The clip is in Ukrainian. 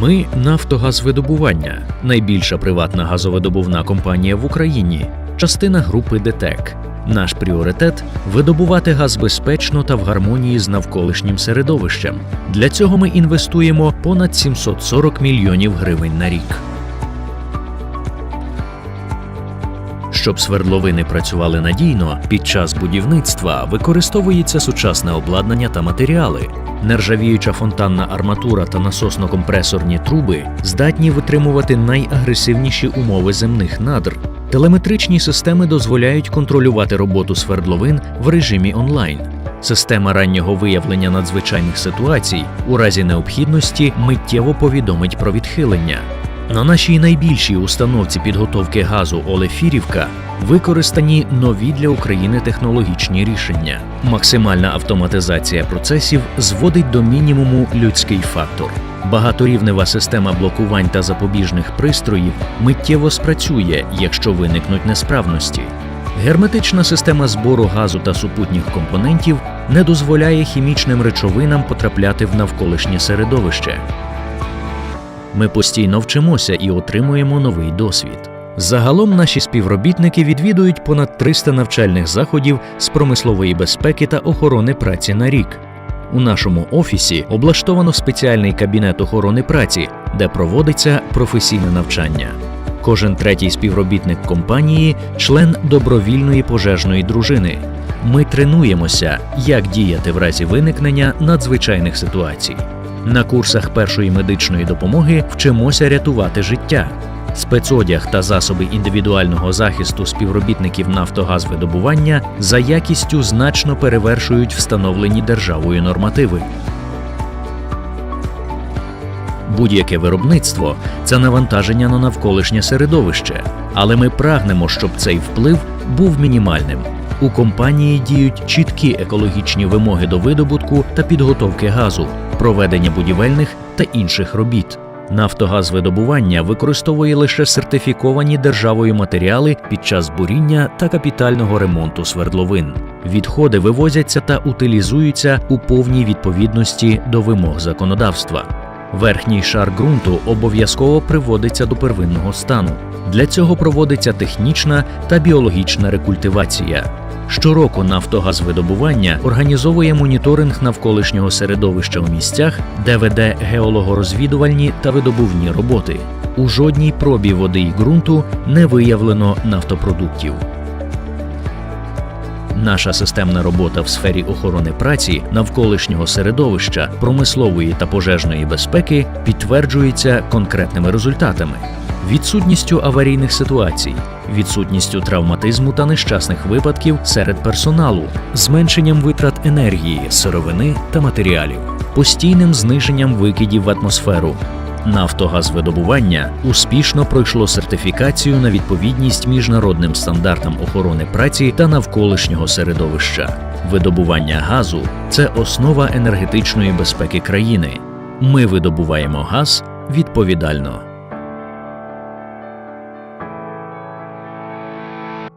Ми Нафтогазвидобування, найбільша приватна газовидобувна компанія в Україні, частина групи ДТЕК. Наш пріоритет видобувати газ безпечно та в гармонії з навколишнім середовищем. Для цього ми інвестуємо понад 740 мільйонів гривень на рік. Щоб свердловини працювали надійно, під час будівництва використовується сучасне обладнання та матеріали. Нержавіюча фонтанна арматура та насосно-компресорні труби здатні витримувати найагресивніші умови земних надр. Телеметричні системи дозволяють контролювати роботу свердловин в режимі онлайн. Система раннього виявлення надзвичайних ситуацій у разі необхідності миттєво повідомить про відхилення. На нашій найбільшій установці підготовки газу Олефірівка використані нові для України технологічні рішення. Максимальна автоматизація процесів зводить до мінімуму людський фактор. Багаторівнева система блокувань та запобіжних пристроїв миттєво спрацює, якщо виникнуть несправності. Герметична система збору газу та супутніх компонентів не дозволяє хімічним речовинам потрапляти в навколишнє середовище. Ми постійно вчимося і отримуємо новий досвід. Загалом наші співробітники відвідують понад 300 навчальних заходів з промислової безпеки та охорони праці на рік. У нашому офісі облаштовано спеціальний кабінет охорони праці, де проводиться професійне навчання. Кожен третій співробітник компанії член добровільної пожежної дружини. Ми тренуємося, як діяти в разі виникнення надзвичайних ситуацій. На курсах першої медичної допомоги вчимося рятувати життя. Спецодяг та засоби індивідуального захисту співробітників нафтогазвидобування за якістю значно перевершують встановлені державою нормативи. Будь-яке виробництво це навантаження на навколишнє середовище, але ми прагнемо, щоб цей вплив був мінімальним. У компанії діють чіткі екологічні вимоги до видобутку та підготовки газу, проведення будівельних та інших робіт. Нафтогазвидобування використовує лише сертифіковані державою матеріали під час буріння та капітального ремонту свердловин. Відходи вивозяться та утилізуються у повній відповідності до вимог законодавства. Верхній шар ґрунту обов'язково приводиться до первинного стану. Для цього проводиться технічна та біологічна рекультивація. Щороку Нафтогазвидобування організовує моніторинг навколишнього середовища у місцях, де веде геологорозвідувальні та видобувні роботи. У жодній пробі води й ґрунту не виявлено нафтопродуктів. Наша системна робота в сфері охорони праці, навколишнього середовища, промислової та пожежної безпеки підтверджується конкретними результатами: відсутністю аварійних ситуацій, відсутністю травматизму та нещасних випадків серед персоналу, зменшенням витрат енергії, сировини та матеріалів, постійним зниженням викидів в атмосферу. Нафтогазвидобування успішно пройшло сертифікацію на відповідність міжнародним стандартам охорони праці та навколишнього середовища. Видобування газу це основа енергетичної безпеки країни. Ми видобуваємо газ відповідально.